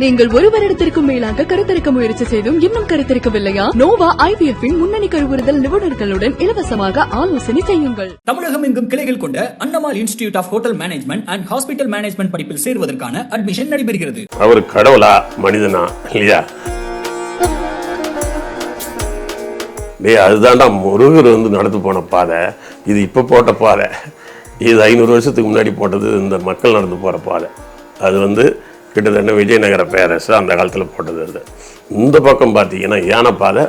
நீங்கள் ஒரு வருடத்திற்கும் மேலாக கருத்தரிக்க முயற்சி செய்தும் இன்னும் கருத்தரிக்கவில்லையா? நோவா ஐவிஎஃப் இன் முன்னணி கருவுறுதல் நிபுணர்களுடன் இலவசமாக ஆலோசனை செய்யுங்கள். தமிழகம் எங்கும் கிளைகள் கொண்ட அன்னமால் institute of hotel management and hospital management படிப்பில் சேருவதற்கான அட்மிஷன் நடைபெறுகிறது. அவர் கடவுளா மனிதனா இல்லையா? டேய் அதுதான்டா முருகர் வந்து நடந்து போன பாதை. இது இப்போ போட்ட பாதை. இது ஐநூறு வருஷத்துக்கு முன்னாடி போட்டது இந்த மக்கள் நடந்து போகிற பாதை. அது வந்து கிட்டத்தட்ட விஜயநகர பேரரசு அந்த காலத்தில் போட்டது அது. இந்த பக்கம் பார்த்தீங்கன்னா யானை பாதை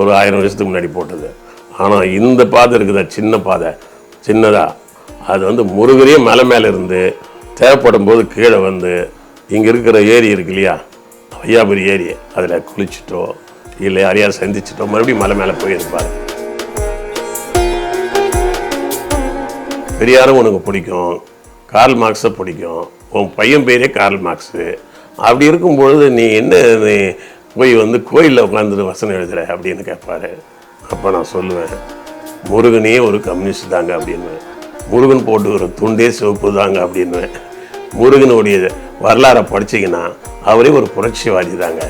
ஒரு ஆயிரம் வருஷத்துக்கு முன்னாடி போட்டது. ஆனால் இந்த பாதை இருக்குதா? சின்ன பாதை. சின்னதாக அது வந்து முருகரே மலை மேலே இருந்து தேவைப்படும் போது கீழே வந்து இங்கே இருக்கிற ஏரி இருக்கு இல்லையா? ஐயாபுரி ஏரி. அதில் குளிச்சுட்டோ இல்லை யாரையார் சந்திச்சிட்டோ மறுபடியும் மலை மேலே போயிருப்பார் பெரியாரும் உனக்கு பிடிக்கும். கார்ல் மார்க்ஸை பிடிக்கும். உன் பையன் பேரே கார்ல் மார்க்ஸு. அப்படி இருக்கும்பொழுது நீ என்ன நீ போய் வந்து கோயிலில் உட்காந்துட்டு வசனம் எழுதுற அப்படின்னு கேட்பாரு அப்போ நான் சொல்லுவேன் முருகனே ஒரு கம்யூனிஸ்ட் தாங்க அப்படின்னு. முருகன் போட்டு ஒரு துண்டே சிவப்பு தாங்க அப்படின்னுவேன் முருகனுடைய வரலாறை படிச்சீங்கன்னா அவரே ஒரு புரட்சிவாதி தாங்க.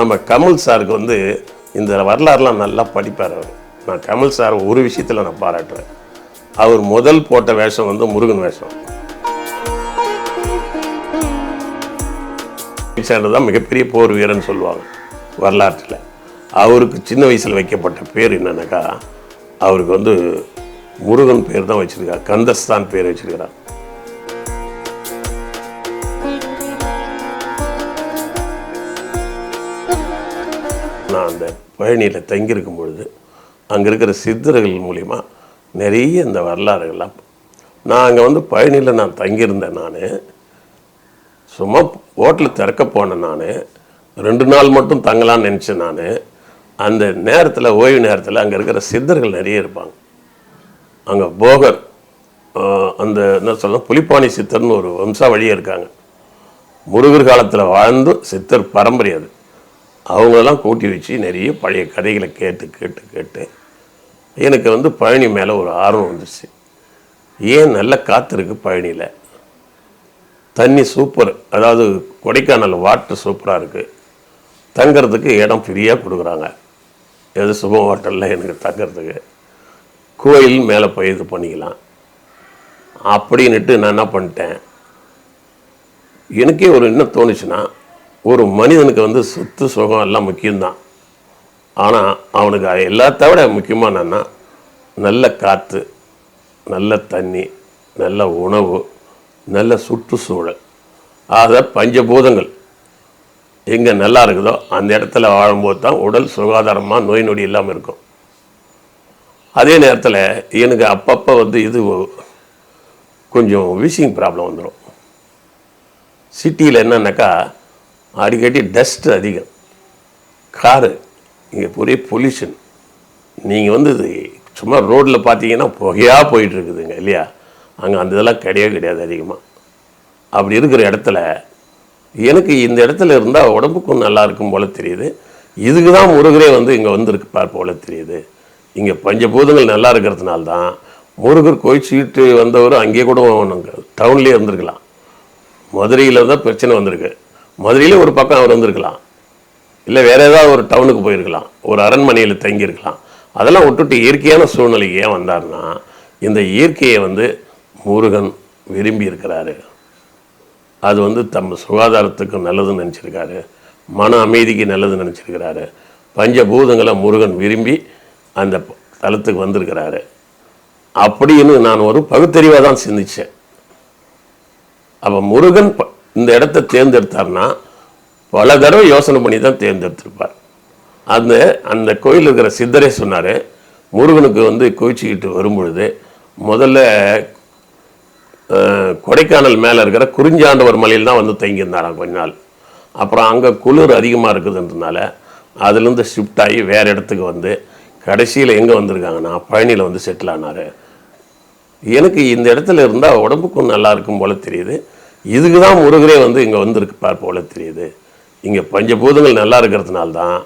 நம்ம கமல் சாருக்கு வந்து இந்த வரலாறுலாம் நல்லா படிப்பார் அவர். நான் கமல் சார் ஒரு விஷயத்தில் நான் பாராட்டுறேன். அவர் முதல் போட்ட வேஷம் வந்து முருகன் வேஷம். சேர்ந்தது தான் மிகப்பெரிய போர் வீரன் சொல்லுவாங்க வரலாற்றில். அவருக்கு சின்ன வயசில் வைக்கப்பட்ட பேர் என்னன்னாக்கா அவருக்கு வந்து முருகன் பேர் தான் வச்சிருக்கார். கந்தஸ்தான் பேர் வச்சிருக்கிறார். நான் அந்த பழனியில் தங்கியிருக்கும் பொழுது அங்கே இருக்கிற சித்தர்கள் மூலிமா நிறைய இந்த வரலாறுகள்லாம். நான் அங்கே வந்து பழனியில் நான் தங்கியிருந்தேன் நான். சும்மா ஹோட்டல் திறக்க போனேன் நான். ரெண்டு நாள் மட்டும் தங்கலான்னு நினச்சேன் நான். அந்த நேரத்தில் ஓய்வு நேரத்தில் அங்கே இருக்கிற சித்தர்கள் நிறைய இருப்பாங்க. அங்கே போகர் அந்த என்ன சொல்லணும் புலிப்பாணி சித்தர்னு ஒரு வம்சாவழியே இருக்காங்க. முருகர் காலத்தில் வாழ்ந்து சித்தர் பரம்பரை அது. அவங்களெல்லாம் கூட்டி வச்சு நிறைய பழைய கதைகளை கேட்டு கேட்டு கேட்டு எனக்கு வந்து பழனி மேலே ஒரு ஆர்வம் வந்துடுச்சு ஏன் நல்ல காற்று இருக்குது பழனியில்? தண்ணி சூப்பர் அதாவது கொடைக்கானல் வாட்டர் சூப்பராக இருக்குது தங்கிறதுக்கு இடம் ஃப்ரீயாக கொடுக்குறாங்க. எது சுபம் ஹோட்டலில் எனக்கு தங்கிறதுக்கு. கோயில் மேலே போய் இது பண்ணிக்கலாம். அப்படின்னுட்டு நான் என்ன பண்ணிட்டேன்? எனக்கே ஒரு என்ன தோணுச்சுன்னா ஒரு மனிதனுக்கு வந்து சொத்து சுகம் எல்லாம் முக்கியம்தான். ஆனால் அவனுக்கு அது எல்லாத்த விட முக்கியமாக என்னென்னா நல்ல காற்று நல்ல தண்ணி நல்ல உணவு நல்ல சுற்றுச்சூழல். ஆக பஞ்சபூதங்கள். எங்கே நல்லா இருக்குதோ அந்த இடத்துல வாழும்போது தான் உடல் சுகாதாரமாக நோய் நொடி இல்லாமல் இருக்கும். அதே நேரத்தில் எனக்கு அப்பப்போ வந்து இது கொஞ்சம் விஷிங் ப்ராப்ளம் வந்துடும் சிட்டியில் என்னன்னாக்கா அடிக்கடி டஸ்ட் அதிகம். காரு இங்கே ஒரே பொல்யூஷன் நீங்கள் வந்து இது சும்மா ரோட்டில் பார்த்தீங்கன்னா புகையாக போயிட்டுருக்குதுங்க இல்லையா? அங்கே அந்த இதெல்லாம் கிடையவே கிடையாது அதிகமாக அப்படி இருக்கிற இடத்துல எனக்கு இந்த இடத்துல இருந்தால் உடம்புக்கும் நல்லா இருக்கும் போல தெரியுது. இதுக்கு தான் முருகரே வந்து இங்கே வந்திருப்பார் போல தெரியுது. இங்கே பஞ்சபூதங்கள் நல்லா இருக்கிறதுனால தான் முருகர் கோயிச்சுக்கிட்டு வந்தவர் அங்கேயே கூட டவுன்லேயே இருந்திருக்கலாம். மதுரையில் தான் பிரச்சனை வந்திருக்கு. மதுரையிலே ஒரு பக்கம் அவர் வந்திருக்கலாம். இல்லை வேறு ஏதாவது ஒரு டவுனுக்கு போயிருக்கலாம். ஒரு அரண்மனையில் தங்கியிருக்கலாம். அதெல்லாம் விட்டுட்டு இயற்கையான சூழ்நிலைக்கு ஏன் வந்தார்னா இந்த இயற்கையை வந்து முருகன் விரும்பி இருக்கிறாரு. அது வந்து தம் சுகாதாரத்துக்கு நல்லதுன்னு நினச்சிருக்காரு. மன அமைதிக்கு நல்லதுன்னு நினச்சிருக்கிறாரு. பஞ்சபூதங்களை முருகன் விரும்பி அந்த தளத்துக்கு தலத்துக்கு வந்திருக்கிறாரு. அப்படின்னு நான் ஒரு பகுத்தறிவாக தான் சிந்திச்சேன். அப்போ முருகன் ப- இந்த இடத்த தேர்ந்தெடுத்தார்னா பல தடவை யோசனை பண்ணி தான் தேர்ந்தெடுத்திருப்பார். அந்த அந்த கோயில் இருக்கிற சித்தரே சொன்னார் முருகனுக்கு வந்து குவிச்சிக்கிட்டு வரும்பொழுது முதல்ல கொடைக்கானல் மேலே இருக்கிற குறிஞ்சாண்டவர் மலையில் தான் வந்து தங்கியிருந்தாராம் கொஞ்ச நாள். அப்புறம் அங்கே குளிர் அதிகமாக இருக்குதுன்றதுனால அதுலேருந்து ஷிஃப்ட் ஆகி வேறு இடத்துக்கு வந்து கடைசியில் எங்கே வந்திருக்காங்கன்னா பழனியில் வந்து செட்டில் ஆனார். எனக்கு இந்த இடத்துல இருந்தால் உடம்புக்கும் நல்லா இருக்கும் போல தெரியுது. இதுக்கு தான் முருகரே வந்து இங்கே வந்திருப்பார் போல தெரியுது. இங்கே பஞ்சபூதங்கள் நல்லா இருக்கிறதுனால தான்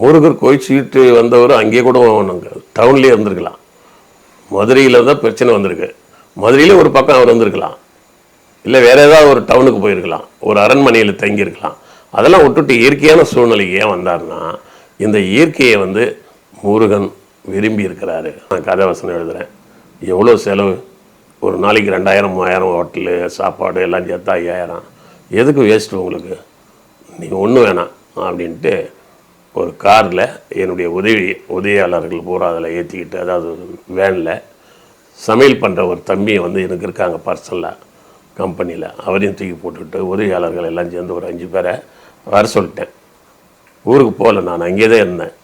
முருகர் கோயிச்சுக்கிட்டு வந்தவர் அங்கேயே கூட டவுன்லேயே இருந்திருக்கலாம். மதுரையில் தான் பிரச்சனை வந்திருக்கு. மதுரையில் ஒரு பக்கம் அவர் வந்திருக்கலாம். இல்லை வேறு ஏதாவது ஒரு டவுனுக்கு போயிருக்கலாம். ஒரு அரண்மனையில் தங்கியிருக்கலாம். அதெல்லாம் விட்டுட்டு இயற்கையான சூழ்நிலைக்கு ஏன் வந்தார்னா இந்த இயற்கையை வந்து முருகன் விரும்பி இருக்கிறாரு. நான் கதை வசனம் எழுதுகிறேன் எவ்வளோ செலவு? ஒரு நாளைக்கு ரெண்டாயிரம் மூவாயிரம் ஹோட்டலு சாப்பாடு எல்லாம் சேர்த்தா ஐயாயிரம். எதுக்கு வேஸ்ட்டு உங்களுக்கு? நீங்கள் ஒன்றும் வேணாம் அப்படின்ட்டு ஒரு காரில் என்னுடைய உதவி உதவியாளர்கள் பூரா அதில் ஏற்றிக்கிட்டு அதாவது வேனில் சமையல் பண்ணுற ஒரு தம்பியை வந்து எனக்கு இருக்காங்க பர்சனலாக கம்பெனியில் அவரையும் தூக்கி போட்டுக்கிட்டு உதவியாளர்கள் எல்லாம் சேர்ந்து ஒரு அஞ்சு பேரை வர சொல்லிட்டேன். ஊருக்கு போகல நான் அங்கேயே தான் இருந்தேன்.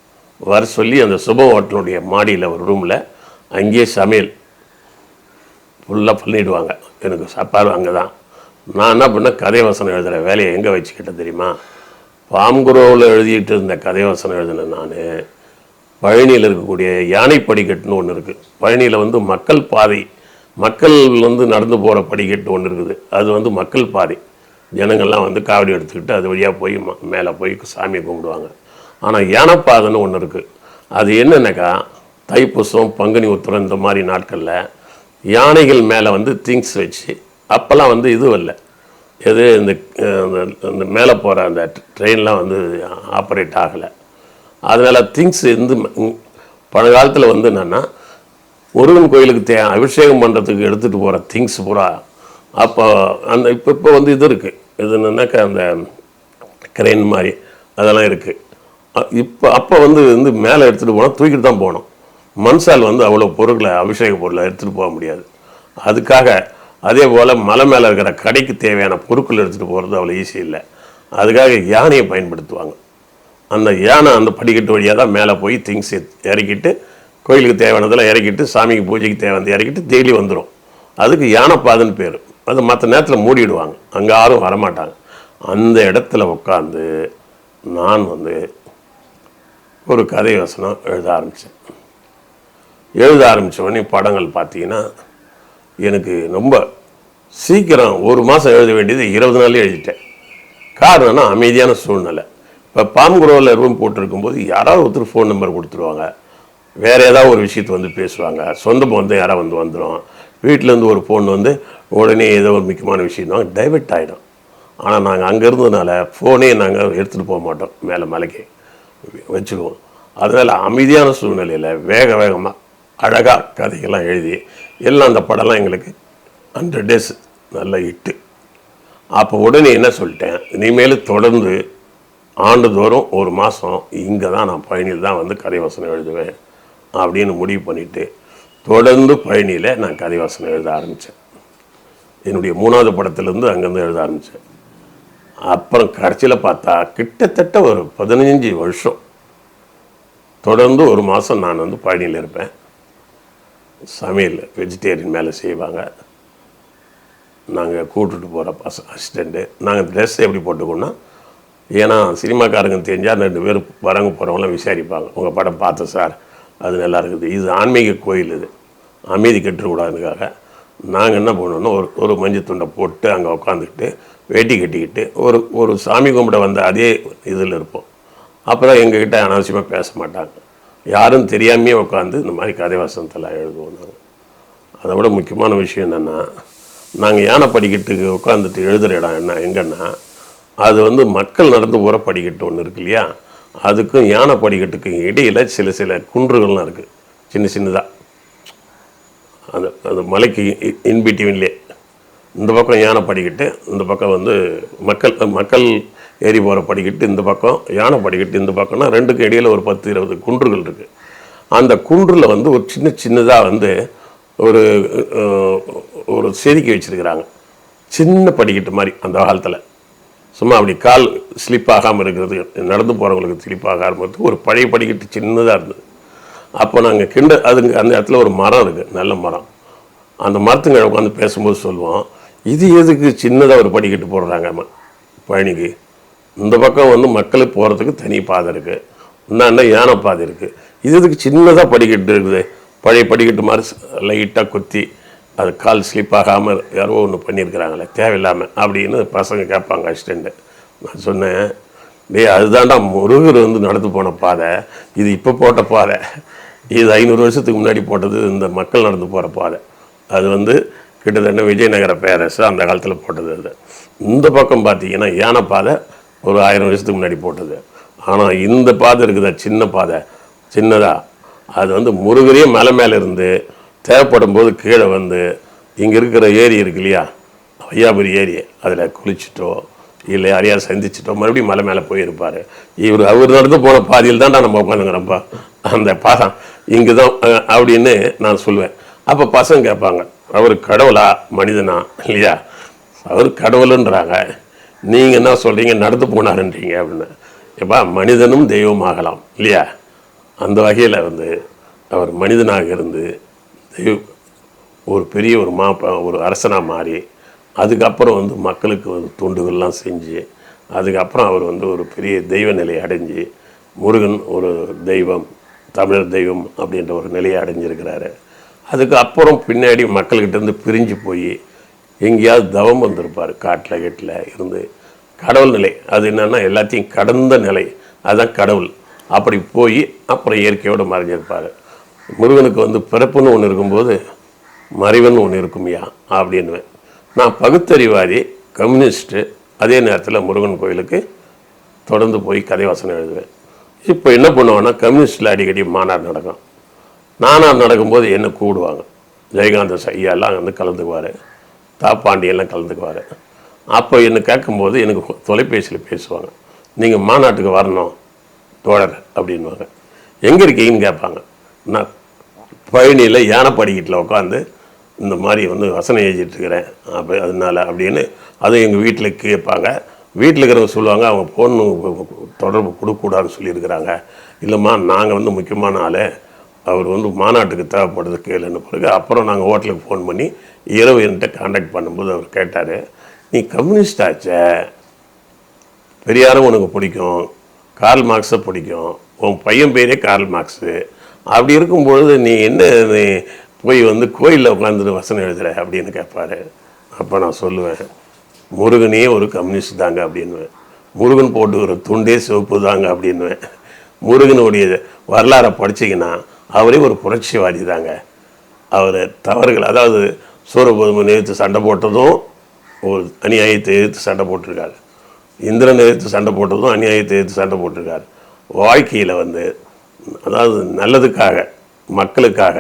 வர சொல்லி அந்த சுப ஹோட்டலுடைய மாடியில் ஒரு ரூமில் அங்கேயே சமையல் ஃபுல்லாக பண்ணிடுவாங்க. எனக்கு சாப்பாடு அங்கே தான் நான் என்ன பண்ணேன் கதை வசனம் எழுதுகிற வேலையை எங்கே வச்சுக்கிட்டேன் தெரியுமா? பாம்குரோவில் எழுதிட்டு இருந்த கதை வசனம் எழுதினேன் நான் பழனியில் இருக்கக்கூடிய யானை படிக்கட்டுன்னு ஒன்று இருக்குது பழனியில் வந்து மக்கள் பாதை மக்கள் வந்து நடந்து போகிற படிக்கட்டு ஒன்று இருக்குது. அது வந்து மக்கள் பாதை. ஜனங்கள்லாம் வந்து காவடி எடுத்துக்கிட்டு அது வழியாக போய் ம- மேலே போய் சாமியை கும்பிடுவாங்க. ஆனால் யானைப்பாதைன்னு ஒன்று இருக்குது அது என்னென்னாக்கா தைப்பூசம் பங்குனி உத்திரம் இந்த மாதிரி நாட்களில் யானைகள் மேலே வந்து திங்ஸ் வச்சு அப்போல்லாம் வந்து இதுவும் இல்லை. எது இந்த இந்த- மேலே போகிற அந்த ட்ரெயின்லாம் வந்து ஆப்ரேட் ஆகலை. அதனால் திங்ஸ் இந்து பழங்காலத்தில் வந்து என்னென்னா முருகன் கோயிலுக்கு தே அபிஷேகம் பண்ணுறதுக்கு எடுத்துகிட்டு போகிற திங்ஸ் பூரா அப்போ அந்த இப்போ இப்போ வந்து இது இருக்குது இது என்னன்னாக்கா அந்த கிரெயின் மாதிரி அதெல்லாம் இருக்குது இப்போ அப்போ வந்து வந்து மேலே எடுத்துகிட்டு போனால் தூக்கிட்டு தான் போகணும். மண்சால் வந்து அவ்வளோ பொருட்களை அபிஷேக பொருளை எடுத்துகிட்டு போக முடியாது. அதுக்காக அதே போல் மலை மேலே இருக்கிற கடைக்கு தேவையான பொருட்கள் எடுத்துகிட்டு போகிறது அவ்வளோ ஈஸி இல்லை. அதுக்காக யானையை பயன்படுத்துவாங்க. அந்த யானை அந்த படிக்கட்டு வழியாக தான் மேலே போய் திங்ஸ் இறக்கிட்டு கோயிலுக்கு தேவையானதெல்லாம் இறக்கிட்டு சாமிக்கு பூஜைக்கு தேவையானது இறக்கிட்டு டெய்லி வந்துடும் அதுக்கு யானைப்பாதைன்னு பேர். அது மற்ற நேரத்தில் மூடிடுவாங்க. அங்கே யாரும் வரமாட்டாங்க. அந்த இடத்துல உட்காந்து நான் வந்து ஒரு கதை வசனம் எழுத ஆரம்பித்தேன் எழுத ஆரம்பித்த உடனே படங்கள் பார்த்தீங்கன்னா எனக்கு ரொம்ப சீக்கிரம் ஒரு மாதம் எழுத வேண்டியது இருபது நாளே எழுதிட்டேன். காரணம்னா அமைதியான சூழ்நிலை. இப்போ பாம்புகுரோவில் ரூம் போட்டிருக்கும்போது யாராவது ஒருத்தர் ஃபோன் நம்பர் கொடுத்துருவாங்க. வேறு ஏதாவது ஒரு விஷயத்தை வந்து பேசுவாங்க. சொந்த பந்தம் யாராவது வந்து வந்துடும் வீட்டிலேருந்து ஒரு ஃபோன் வந்து உடனே ஏதோ ஒரு முக்கியமான விஷயம் தான் டைவெர்ட் ஆகிடும் ஆனால் நாங்கள் அங்கே இருந்ததுனால ஃபோனே நாங்கள் எடுத்துகிட்டு போக மாட்டோம் மேலே மலைக்கு. வச்சுக்குவோம். அதனால் அமைதியான சூழ்நிலையில் வேக வேகமாக அழகாக கதைகள்லாம் எழுதி எல்லாம் அந்த படம்லாம் எங்களுக்கு ஹண்ட்ரட் டேஸ் நல்ல இட்டு அப்போ உடனே என்ன சொல்லிட்டேன்? இனிமேல் தொடர்ந்து ஆண்டுதோறும் ஒரு மாதம் இங்கே தான் நான் பழனியில் தான் வந்து கதை வசனம் எழுதுவேன் அப்படின்னு முடிவு பண்ணிவிட்டு தொடர்ந்து பழனியில் நான் கதை வசனம் எழுத ஆரம்பித்தேன் என்னுடைய மூணாவது படத்துலேருந்து அங்கேருந்து எழுத ஆரம்பித்தேன் அப்புறம் கடைசியில் பார்த்தா கிட்டத்தட்ட ஒரு பதினஞ்சு வருஷம் தொடர்ந்து ஒரு மாதம் நான் வந்து பழனியில் இருப்பேன். சமையல் வெஜிடேரியன் மேலே செய்வாங்க. நாங்கள் கூட்டுட்டு போகிற பச அசிஸ்டண்ட்டு நாங்கள் ட்ரெஸ் எப்படி போட்டுக்கோன்னா ஏன்னா சினிமாக்காரங்க தெரிஞ்சால் ரெண்டு பேர் வரங்க போகிறவங்களாம் விசாரிப்பாங்க. உங்கள் படம் பார்த்தேன் சார் அது நல்லா இருக்குது. இது ஆன்மீக கோயில் இது. அமைதி கெட்டுக்கூடாதுக்காக நாங்கள் என்ன பண்ணுவோம்னா ஒரு ஒரு மஞ்சள் துண்டை போட்டு அங்கே உட்காந்துக்கிட்டு வேட்டி கட்டிக்கிட்டு ஒரு ஒரு சாமி கும்பிட வந்த அதே இதில் இருப்போம். அப்புறம் எங்ககிட்ட அனாவசியமாக பேச மாட்டாங்க. யாரும் தெரியாமையே உட்காந்து இந்த மாதிரி கதை வசனத்தில் எழுதுவோம் நாங்கள் அதை விட முக்கியமான விஷயம் என்னென்னா நாங்கள் யானை படிக்கட்டுக்கு உட்காந்துட்டு எழுதுகிற இடம் என்ன எங்கன்னா அது வந்து மக்கள் நடந்து போகிற படிக்கட்டு ஒன்று இருக்கு இல்லையா? அதுக்கும் யானை படிக்கட்டுக்கும் இடையில் சில சில குன்றுகள்லாம் இருக்குது சின்ன சின்னதாக அந்த அந்த மலைக்கு இன்பிட்டிவின்லே இந்த பக்கம் யானை படிக்கட்டு இந்த பக்கம் வந்து மக்கள் மக்கள் ஏறி போகிற படிக்கட்டு இந்த பக்கம் யானை படிக்கட்டு இந்த பக்கம்னா ரெண்டுக்கு இடையில் ஒரு பத்து இருபது குன்றுகள் இருக்குது அந்த குன்றில் வந்து ஒரு சின்ன சின்னதாக வந்து ஒரு ஒரு செதுக்கி வச்சிருக்கிறாங்க. சின்ன படிக்கட்டு மாதிரி அந்த காலத்தில். சும்மா அப்படி கால் ஸ்லிப் ஆகாமல் இருக்கிறது நடந்து போகிறவங்களுக்கு ஸ்லிப் ஆகாமல் ஒரு பழைய படிக்கட்டு சின்னதாக இருந்தது. அப்போ நாங்கள் கிண்ட அதுங்க அந்த இடத்துல ஒரு மரம் இருக்குது நல்ல மரம். அந்த மரத்துங்க உட்காந்து பேசும்போது சொல்லுவோம் இது எதுக்கு சின்னதாக ஒரு படிக்கட்டு போடுறாங்க பழனிக்கு இந்த பக்கம் வந்து மக்களுக்கு போகிறதுக்கு தனி பாதை இருக்குது இன்னொன்று யானை பாதை இருக்குது இது இதுக்கு சின்னதாக படிக்கட்டு இருக்குது. பழைய படிக்கட்டு மாதிரி லைட்டாக குத்தி அது கால் ஸ்லிப் ஆகாமல் யாரோ ஒன்று பண்ணியிருக்கிறாங்களே தேவையில்லாமல் அப்படின்னு பசங்க கேட்பாங்க அசிஸ்டண்ட்டு நான் சொன்னேன் டேய் அதுதான்டா முருகர் வந்து நடந்து போன பாதை. இது இப்போ போட்ட பாதை. இது ஐநூறு வருஷத்துக்கு முன்னாடி போட்டது இந்த மக்கள் நடந்து போகிற பாதை. அது வந்து கிட்டத்தட்ட விஜயநகர பேரரசு அந்த காலத்தில் போட்டது அது. இந்த பக்கம் பார்த்தீங்கன்னா யானை பாதை ஒரு ஆயிரம் வருஷத்துக்கு முன்னாடி போட்டது. ஆனால் இந்த பாதை இருக்குதா? சின்ன பாதை. சின்னதாக அது வந்து முருகரே மலை மேலே இருந்து தேவைப்படும் போது கீழே வந்து இங்கே இருக்கிற ஏரி இருக்கு இல்லையா? ஐயாபுரி ஏரி அதில் குளிச்சுட்டோ இல்லை யாரையா சந்திச்சிட்டோ மறுபடியும் மலை மேலே போயிருப்பார். இவர் அவர் நடந்து போன பாதியில் தான் நம்ம உட்காந்துங்கிறப்பா அந்த பாதம் இங்கே தான் அப்படின்னு நான் சொல்லுவேன் அப்போ பசங்க கேட்பாங்க அவர் கடவுளா? மனிதனா? இல்லையா? அவர் கடவுளுன்றாங்க. நீங்கள் என்ன சொல்கிறீங்க நடந்து போனாருன்றீங்க அப்படின்னு. எப்பா மனிதனும் தெய்வம் ஆகலாம் இல்லையா? அந்த வகையில் வந்து அவர் மனிதனாக இருந்து தெய்வ ஒரு பெரிய ஒரு மா ஒரு அரசனாக மாறி அதுக்கப்புறம் வந்து மக்களுக்கு வந்து தொண்டுகள்லாம் செஞ்சு அதுக்கப்புறம் அவர் வந்து ஒரு பெரிய தெய்வ நிலையை அடைஞ்சு முருகன் ஒரு தெய்வம் தமிழர் தெய்வம் அப்படின்ற ஒரு நிலையை அடைஞ்சிருக்கிறாரு. அதுக்கு அப்புறம் பின்னாடி மக்கள்கிட்ட இருந்து பிரிஞ்சு போய் எங்கேயாவது தவம் வந்திருப்பார் காட்டில் கெட்டில் இருந்து. கடவுள் நிலை. அது என்னன்னா எல்லாத்தையும் கடந்த நிலை. அதுதான் கடவுள். அப்படி போய் அப்புறம் இயற்கையோடு மறைஞ்சிருப்பார். முருகனுக்கு வந்து பிறப்புன்னு ஒன்று இருக்கும்போது மறைவன் ஒன்று இருக்குமையா அப்படின்னுவேன். நான் பகுத்தறிவாதி கம்யூனிஸ்ட்டு அதே நேரத்தில் முருகன் கோயிலுக்கு தொடர்ந்து போய் கதைவாசனம் எழுதுவேன். இப்போ என்ன பண்ணுவேன்னா கம்யூனிஸ்டில் அடிக்கடி மாநாடு நடக்கும். நானார் நடக்கும்போது என்ன கூடுவாங்க? ஜெயகாந்த ஐயாலாம் வந்து கலந்துக்குவார். தாப்பாண்டியெல்லாம் கலந்துக்குவார். அப்போ என்னை கேட்கும்போது எனக்கு தொலைபேசியில் பேசுவாங்க. நீங்கள் மாநாட்டுக்கு வரணும் தோழர் அப்படின்வாங்க எங்கே இருக்கீங்கன்னு கேட்பாங்க. நான் பழனியில் யானைப்படிக்கிட்டில் உட்காந்து இந்த மாதிரி வந்து வசனம் எழுதிட்டுருக்கிறேன் அப்போ அதனால அப்படின்னு அதுவும் எங்கள் வீட்டில் கேட்பாங்க. வீட்டில் இருக்கிறவங்க சொல்லுவாங்க அவங்க ஃபோன் தொடர்பு கொடுக்கக்கூடாதுன்னு சொல்லியிருக்கிறாங்க. இல்லைம்மா நாங்கள் வந்து முக்கியமான ஆள். அவர் வந்து மாநாட்டுக்கு தேவைப்படுது கேளுன்னு பிறகு அப்புறம் நாங்கள் ஹோட்டலுக்கு ஃபோன் பண்ணி இரவு என்கிட்ட காண்டாக்ட் பண்ணும்போது அவர் கேட்டார். நீ கம்யூனிஸ்ட் ஆச்ச. பெரியாரும் உனக்கு பிடிக்கும். கார்ல் மார்க்ஸை பிடிக்கும். உன் பையன் பேரே கார்ல் மார்க்ஸு. அப்படி இருக்கும்பொழுது நீ என்ன நீ போய் வந்து கோயிலில் உட்காந்துட்டு வசனம் எழுதுற அப்படின்னு கேட்பார் அப்போ நான் சொல்லுவேன் முருகனே ஒரு கம்யூனிஸ்ட் தாங்க அப்படின்னுவேன். முருகன் போட்டு ஒரு துண்டே சிவப்பு தாங்க அப்படின்னுவேன். முருகனுடைய வரலாறை படிச்சீங்கன்னா அவரே ஒரு புரட்சிவாதி தாங்க. அவர் தவறுகள் அதாவது சூரபதுமன் நேற்று சண்டை போட்டதும் ஒரு அநியாயத்தை எதிர்த்து சண்டை போட்டிருக்காரு. இந்திரன் எதிர்த்து சண்டை போட்டதும் அநியாயத்தை எதிர்த்து சண்டை போட்டிருக்காரு. வாழ்க்கையில் வந்து அதாவது நல்லதுக்காக மக்களுக்காக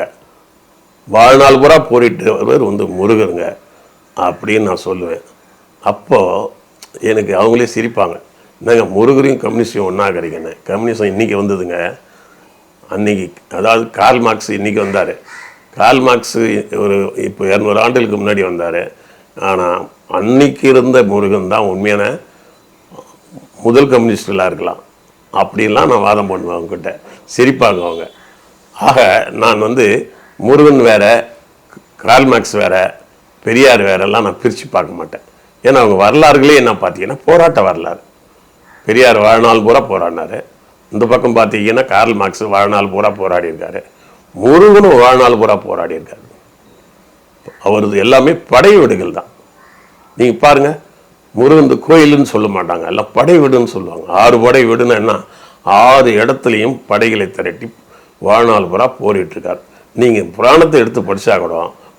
வாழ்நாள் பூரா போரிட்டவர் வந்து முருகருங்க அப்படின்னு நான் சொல்லுவேன். அப்போது எனக்கு அவங்களே சிரிப்பாங்க. என்னங்க முருகரையும் கம்யூனிஸ்டையும் ஒன்றா கிடைக்கணும் கம்யூனிசம் இன்றைக்கி வந்ததுங்க. அன்னைக்கு அதாவது கார்ல் மார்க்ஸ் இன்றைக்கி வந்தார். கார்ல் மார்க்ஸு ஒரு இப்போ இரநூறு ஆண்டுகளுக்கு முன்னாடி வந்தார். ஆனால் அன்னைக்கு இருந்த முருகன் தான் உண்மையான முதல் கம்யூனிஸ்டெலாம் இருக்கலாம். அப்படின்லாம் நான் வாதம் பண்ணுவேன் அவங்ககிட்ட. சிரிப்பாங்க அவங்க. ஆக நான் வந்து முருகன் வேற கார்ல் மார்க்ஸ் வேற பெரியார் வேறெல்லாம் நான் பிரித்து பார்க்க மாட்டேன். ஏன்னா அவங்க வரலாறுகளே என்ன பார்த்தீங்கன்னா போராட்ட வரலாறு. பெரியார் வாழ்நாள் பூரா போராடினாரு. இந்த பக்கம் பார்த்தீங்கன்னா கார்ல் மார்க்ஸ் வாழ்நாள் பூரா போராடி இருக்காரு முருகனும் வாழ்நாள் பூரா போராடி இருக்காரு அவரது எல்லாமே படை விடுகள் தான். நீங்கள் பாருங்கள் முருகன் இந்த கோயிலுன்னு சொல்ல மாட்டாங்க. எல்லாம் படை வீடுன்னு சொல்லுவாங்க. ஆறு படை வீடுன்னா என்ன? ஆறு இடத்துலையும் படைகளை திரட்டி வாழ்நாள் பூரா போரிட்டுருக்கார். நீங்கள் புராணத்தை எடுத்து படித்தா கூட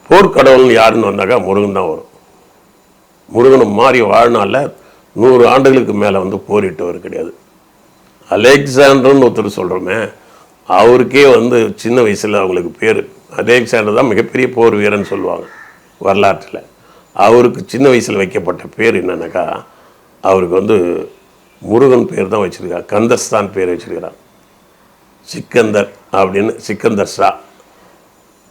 போர்க்கடவுள்னு யாருன்னு வந்தாக்கா முருகன் தான் வரும். முருகனும் மாறி வாழ்நாளில் நூறு ஆண்டுகளுக்கு மேலே வந்து போரிட்டவர் கிடையாது. அலெக்சாண்டர்னு ஒருத்தர் சொல்கிறோமே அவருக்கே வந்து சின்ன வயசில் அவங்களுக்கு பேர். அலெக்சாண்டர் தான் மிகப்பெரிய போர் வீரன்னு சொல்லுவாங்க வரலாற்றில். அவருக்கு சின்ன வயசில் வைக்கப்பட்ட பேர் என்னென்னாக்கா அவருக்கு வந்து முருகன் பேர் தான் வச்சுருக்கார் கந்தஸ்தான் பேர் வச்சிருக்கிறார் சிக்கந்தர் அப்படின்னு சிக்கந்தர் ஷா.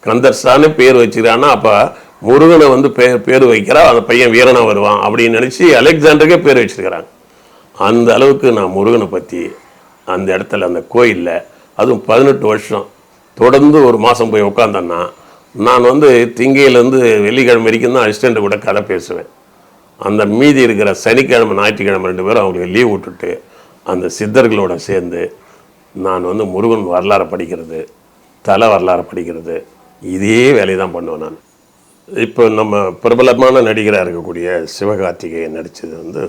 கந்தர் ஷான்னு பேர் வச்சுக்கிறான்னா அப்போ முருகனை வந்து பேர் பேர் வைக்கிறா அந்த பையன் வீரனாக வருவான் அப்படின்னு நினச்சி அலெக்சாண்டருக்கே பேர் வச்சிருக்கிறாங்க. அந்த அளவுக்கு நான் முருகனை பற்றி அந்த இடத்துல அந்த கோயிலில் அதுவும் பதினெட்டு வருஷம் தொடர்ந்து ஒரு மாதம் போய் உட்காந்தேன்னா நான் வந்து திங்கையிலேருந்து வெள்ளிக்கிழமை வரைக்கும் தான் அசிஸ்டண்ட் கூட கதை பேசுவேன். அந்த மீதி இருக்கிற சனிக்கிழமை ஞாயிற்றுக்கிழமை ரெண்டு பேரும் அவங்களுக்கு லீவ் விட்டுட்டு அந்த சித்தர்களோட சேர்ந்து நான் வந்து முருகன் வரலாறை படிக்கிறது தலை வரலாறை படிக்கிறது இதே வேலையை தான் பண்ணுவேன் நான். இப்போ நம்ம பிரபலமான நடிகராக இருக்கக்கூடிய சிவகார்த்திகேயன் நடித்தது வந்து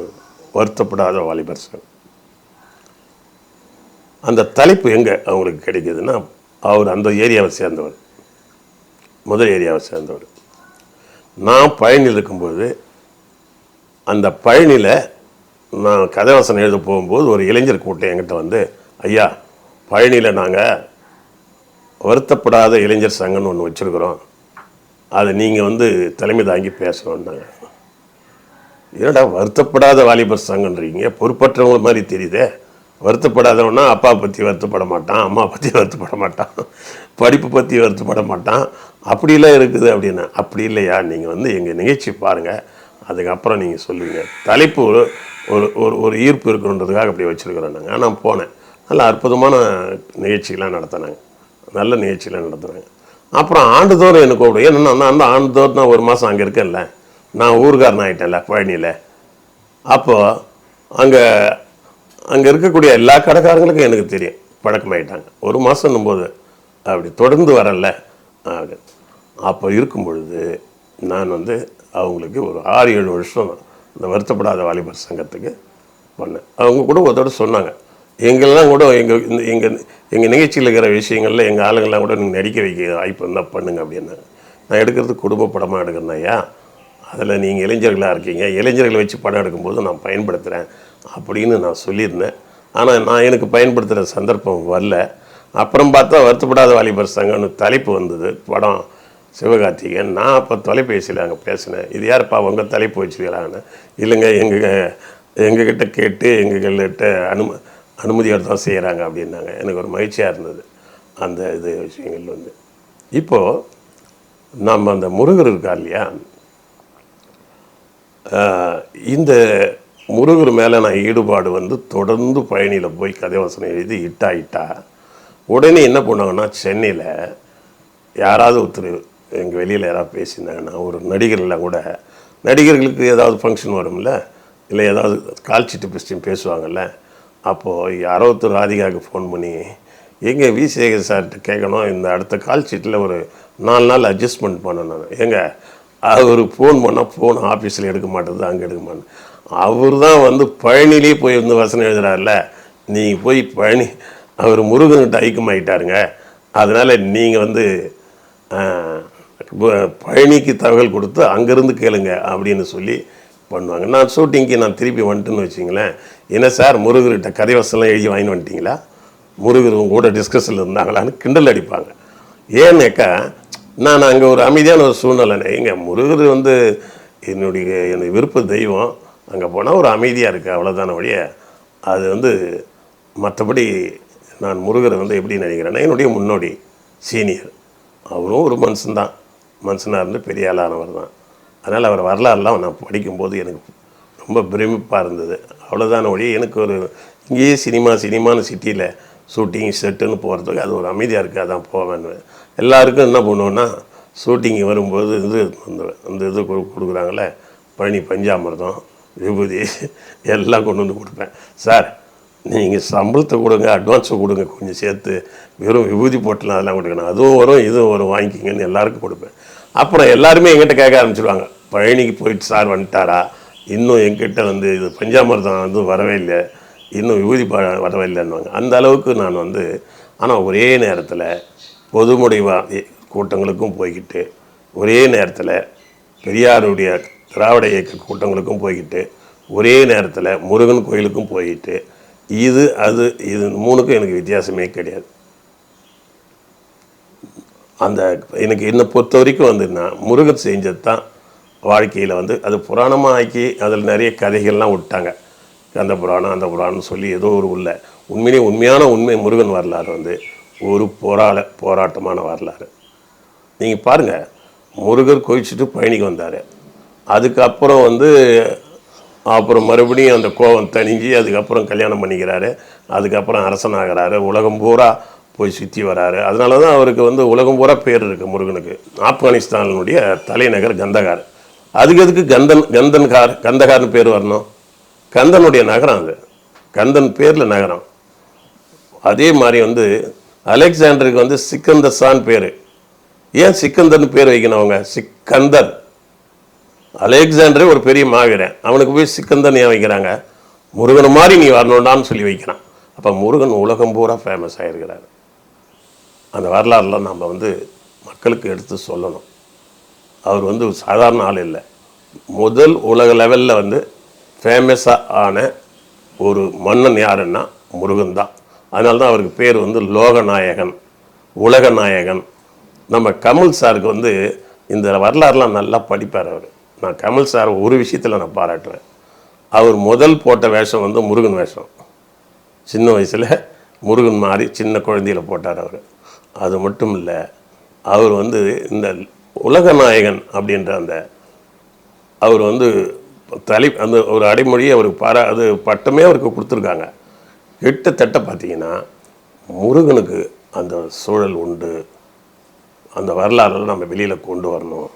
வருத்தப்படாத வாலிபர் சார். அந்த தலைப்பு எங்கே அவங்களுக்கு கிடைக்குதுன்னா அவர் அந்த ஏரியாவை சேர்ந்தவர். முதல் ஏரியாவை சேர்ந்தவர். நான் பழனியில் இருக்கும்போது அந்த பழனியில் நான் கதைவசனம் எழுத போகும்போது ஒரு இளைஞர் கூட்டம் என்கிட்ட வந்து ஐயா பழனியில் நாங்கள் வருத்தப்படாத இளைஞர் சங்கம்னு ஒன்று வச்சுருக்குறோம். அதை நீங்கள் வந்து தலைமை தாங்கி பேசணுன்னாங்க என்னடா வருத்தப்படாத வாலிபர் சங்கன்றீங்க பொறுப்பற்றவங்க மாதிரி தெரியுதே. வருத்தப்படாதவனா அப்பா பற்றி வருத்தப்பட மாட்டான் அம்மா பற்றி வருத்தப்பட மாட்டான் படிப்பு பற்றி வருத்தப்பட மாட்டான். அப்படிலாம் இருக்குது அப்படின்னா அப்படி இல்லையா? நீங்கள் வந்து எங்கள் நிகழ்ச்சி பாருங்கள் அதுக்கப்புறம் நீங்கள் சொல்லுவீங்க. தலைப்பு ஒரு ஒரு ஒரு ஒரு ஈர்ப்பு இருக்கணுன்றதுக்காக அப்படி வச்சுருக்கிறோம் நாங்கள் ஆனால் போனேன். நல்ல அற்புதமான நிகழ்ச்சிகள்லாம் நடத்தினாங்க நல்ல நிகழ்ச்சியெலாம் நடத்துனாங்க அப்புறம் ஆண்டுதோறும் எனக்கு கூப்பிடும் ஏன்னா நான் அந்த ஆண்டுதோறும் நான் ஒரு மாதம் அங்கே இருக்கேன்ல. நான் ஊர்காரன் ஆகிட்டேன்ல பழனியில். அப்போது அங்கே அங்கே இருக்கக்கூடிய எல்லா கடைக்காரங்களுக்கும் எனக்கு தெரியும். பழக்கமாயிட்டாங்க. ஒரு மாதம் போது அப்படி தொடர்ந்து வரல. அப்படி. அப்போ இருக்கும் பொழுது நான் வந்து அவங்களுக்கு ஒரு ஆறு ஏழு வருஷம் இந்த வருத்தப்படாத வாலிபர் சங்கத்துக்கு பண்ணேன் அவங்க கூட ஒருத்தோட சொன்னாங்க. எங்கெல்லாம் கூட எங்கள் இந்த எங்கள் எங்கள் நிகழ்ச்சியில் இருக்கிற விஷயங்களில் எங்கள் ஆளுங்கள்லாம் கூட நீங்கள் நடிக்க வைக்க வாய்ப்பு இருந்தால் பண்ணுங்க அப்படின்னாங்க நான் எடுக்கிறது குடும்ப படமாக எடுக்கிறேன் ஐயா. அதில் நீங்கள் இளைஞர்களாக இருக்கீங்க. இளைஞர்களை வச்சு படம் எடுக்கும்போது நான் பயன்படுத்துகிறேன் அப்படின்னு நான் சொல்லியிருந்தேன். ஆனால் நான் எனக்கு பயன்படுத்துகிற சந்தர்ப்பம் வரல. அப்புறம் பார்த்தா வருத்தப்படாத வாலிபர் சங்கம்னு தலைப்பு வந்தது. படம் சிவகார்த்திகேயன். நான் அப்போ தொலைபேசியில் அங்கே பேசினேன். இது யாருப்பா உங்கள் தலைப்பு வச்சுக்கலான்னு இல்லைங்க எங்கள் எங்ககிட்ட கேட்டு எங்ககிட்ட அனும அனுமதியோடு தான் செய்கிறாங்க அப்படின்னாங்க. எனக்கு ஒரு மகிழ்ச்சியாக இருந்தது. அந்த இது விஷயங்கள் வந்து. இப்போது நம்ம அந்த முருகர் இருக்கா இல்லையா? இந்த முருகர் மேலே நான் ஈடுபாடு வந்து தொடர்ந்து பயணியில் போய் கதைவசனம் எழுதி இட்டா இட்டா உடனே என்ன பண்ணுவாங்கன்னா சென்னையில் யாராவது ஒருத்தர் எங்கள் வெளியில் யாராவது பேசியிருந்தாங்கன்னா ஒரு நடிகர்லாம் கூட நடிகர்களுக்கு ஏதாவது ஃபங்க்ஷன் வரும்ல இல்லை ஏதாவது கால்ச்சிட்டு பிஸ்டின் பேசுவாங்கள்ல அப்போது யாரோ ஒருத்தர் ராதிகாவுக்கு ஃபோன் பண்ணி எங்கள் வி சேகர் சார்கிட்ட கேட்கணும் இந்த அடுத்த கால் ஒரு நாலு நாள் அட்ஜஸ்ட்மெண்ட் பண்ணணும். ஏங்க அவர் ஃபோன் பண்ணால் ஃபோன் ஆஃபீஸில் எடுக்க மாட்டேது அங்கே எடுக்க மாட்டேன் அவர் தான் வந்து பழனிலே போய் வந்து வசனம் எழுதுறாருல்ல? நீங்கள் போய் பழனி அவர் முருகன்கிட்ட ஐக்கியமாயிட்டாருங்க. அதனால் நீங்கள் வந்து பழனிக்கு தகவல் கொடுத்து அங்கேருந்து கேளுங்க அப்படின்னு சொல்லி பண்ணுவாங்க. நான் ஷூட்டிங்க்கு நான் திருப்பி வந்துட்டேன்னு வச்சிங்களேன். என்ன சார் முருகர்கிட்ட கதை வசனம் எழுதி வாங்கி வந்துட்டிங்களா? முருகர் உங்க கூட டிஸ்கஷனில் இருந்தாங்களான்னு கிண்டல் அடிப்பாங்க. ஏன்னாக்கா நான் அங்கே ஒரு அமைதியான ஒரு சூழ்நிலை எங்கள் முருகர் வந்து என்னுடைய என்னுடைய விருப்ப தெய்வம். அங்கே போனால் ஒரு அமைதியாக இருக்குது அவ்வளோதான வழிய அது வந்து மற்றபடி நான் முருகரை வந்து எப்படி நினைக்கிறேன்னா என்னுடைய முன்னோடி சீனியர். அவரும் ஒரு மனுஷன்தான். மனுஷனாக இருந்து பெரிய ஆளானவர் தான். அதனால் அவர் வரலாறுலாம் நான் படிக்கும்போது எனக்கு ரொம்ப பிரமிப்பாக இருந்தது. அவ்வளோதான வழி எனக்கு ஒரு இங்கேயே சினிமா சினிமான்னு சிட்டியில் ஷூட்டிங் செட்டுன்னு போகிறதுக்கு அது ஒரு அமைதியாக இருக்குது அதான் போவேன். எல்லாருக்கும் என்ன பண்ணுவோன்னா ஷூட்டிங் வரும்போது இது அந்த இது கொடு- கொடுக்குறாங்களே பழனி பஞ்சாமிர்தம் விபூதி எல்லாம் கொண்டு வந்து கொடுப்பேன். சார் நீங்கள் சம்பளத்தை கொடுங்க அட்வான்ஸை கொடுங்க கொஞ்சம் சேர்த்து வெறும் விபூதி போட்டலாம் அதெல்லாம் கொடுக்கணும் அதுவும் வரும் இதுவும் வரும் வாங்கிக்கிங்கன்னு எல்லாருக்கும் கொடுப்பேன். அப்புறம் எல்லாருமே எங்கிட்ட கேட்க ஆரம்பிச்சிருவாங்க. பழனிக்கு போயிட்டு சார் வந்துட்டாரா? இன்னும் எங்கிட்ட வந்து இது பஞ்சாமிர்தம் வந்து வரவே இல்லை. இன்னும் விபூதி ப வரவே இல்லைன்னுவாங்க. அந்த அளவுக்கு நான் வந்து ஆனால் ஒரே நேரத்தில் பொது வா கூட்டங்களுக்கும் போய்கிட்டு ஒரே நேரத்தில் பெரியாருடைய திராவிட இயக்க கூட்டங்களுக்கும் போய்கிட்டு ஒரே நேரத்தில் முருகன் கோயிலுக்கும் போயிட்டு இது அது இது மூணுக்கும் எனக்கு வித்தியாசமே கிடையாது. அந்த எனக்கு என்னை பொறுத்த வரைக்கும் வந்துன்னா முருகன் செஞ்சது தான் வாழ்க்கையில் வந்து அது புராணமாக ஆக்கி அதில் நிறைய கதைகள்லாம் விட்டாங்க. அந்த புராணம் அந்த புராணம்னு சொல்லி ஏதோ ஒரு உள்ள உண்மையிலே உண்மையான உண்மை முருகன் வரலாறு வந்து ஒரு போராள போராட்டமான வரலாறு. நீங்கள் பாருங்கள் முருகர் கோயிச்சுட்டு பயணிக்கு வந்தார். அதுக்கப்புறம் வந்து அப்புறம் மறுபடியும் அந்த கோவம் தணிஞ்சு அதுக்கப்புறம் கல்யாணம் பண்ணிக்கிறாரு. அதுக்கப்புறம் அரசனாகிறாரு. உலகம் பூரா போய் சுற்றி வராரு. அதனால தான் அவருக்கு வந்து உலகம் பூரா பேர் இருக்குது முருகனுக்கு. ஆப்கானிஸ்தானினுடைய தலைநகர் கந்தகார். அதுக்கு எதுக்கு கந்தன் கந்தன்கார் கந்தகார்னு பேர் வரணும்? கந்தனுடைய நகரம் அது. கந்தன் பேரில் நகரம். அதே மாதிரி வந்து அலெக்சாண்டருக்கு வந்து சிக்கந்தசான் பேர். ஏன் சிக்கந்தன் பேர் வைக்கணும் அவங்க? சிக்கந்தர். அலெக்சாண்டரே ஒரு பெரிய மாவீரன். அவனுக்கு போய் சிக்கந்தன் ஏன் வைக்கிறாங்க. முருகன் மாதிரி நீ வரணுண்டான்னு சொல்லி வைக்கிறான். அப்போ முருகன் உலகம் பூரா ஃபேமஸ் ஆகிருக்கிறார் அந்த வரலாறுலாம் நம்ம வந்து மக்களுக்கு எடுத்து சொல்லணும். அவர் வந்து சாதாரண ஆள் இல்லை. முதல் உலக லெவலில் வந்து ஃபேமஸாக ஆன ஒரு மன்னன் யாருன்னா முருகன் தான். அதனால தான் அவருக்கு பேர் வந்து லோகநாயகன் உலகநாயகன். நம்ம கமல் சாருக்கு வந்து இந்த வரலாறுலாம் நல்லா படிப்பார் அவர். நான் கமல் சார் ஒரு விஷயத்தில் நான் பாராட்டுறேன். அவர் முதல் போட்ட வேஷம் வந்து முருகன் வேஷம். சின்ன வயசில் முருகன் மாதிரி சின்ன குழந்தையில் போட்டார் அவர். அது மட்டும் இல்லை அவர் வந்து இந்த உலகநாயகன் அப்படின்ற அந்த அவர் வந்து தலை அந்த ஒரு அடைமொழியை அவருக்கு பாரா அது பட்டமே அவருக்கு கொடுத்துருக்காங்க. கிட்டத்தட்ட பார்த்தீங்கன்னா முருகனுக்கு அந்த சூழல் உண்டு. அந்த வரலாறுல நம்ம வெளியில் கொண்டு வரணும்.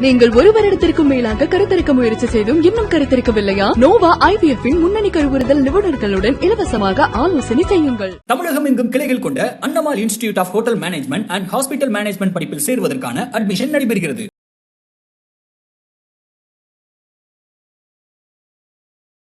நீங்கள் ஒரு வருடத்திற்கும் மேலாக கருத்தரிக்க முயற்சி செய்தும் இன்னும் கருத்தரிக்கவில்லையா? நோவா ஐவிஎஃப் இன் முன்னணி கருவுறுதல் நிபுணர்களுடன் இலவசமாக ஆலோசனை செய்யுங்கள். தமிழகம் எங்கும் கிளைகள் கொண்ட அன்னமால் institute of hotel management and hospital management படிப்பில் சேர்வதற்கான அட்மிஷன் நடைபெறுகிறது.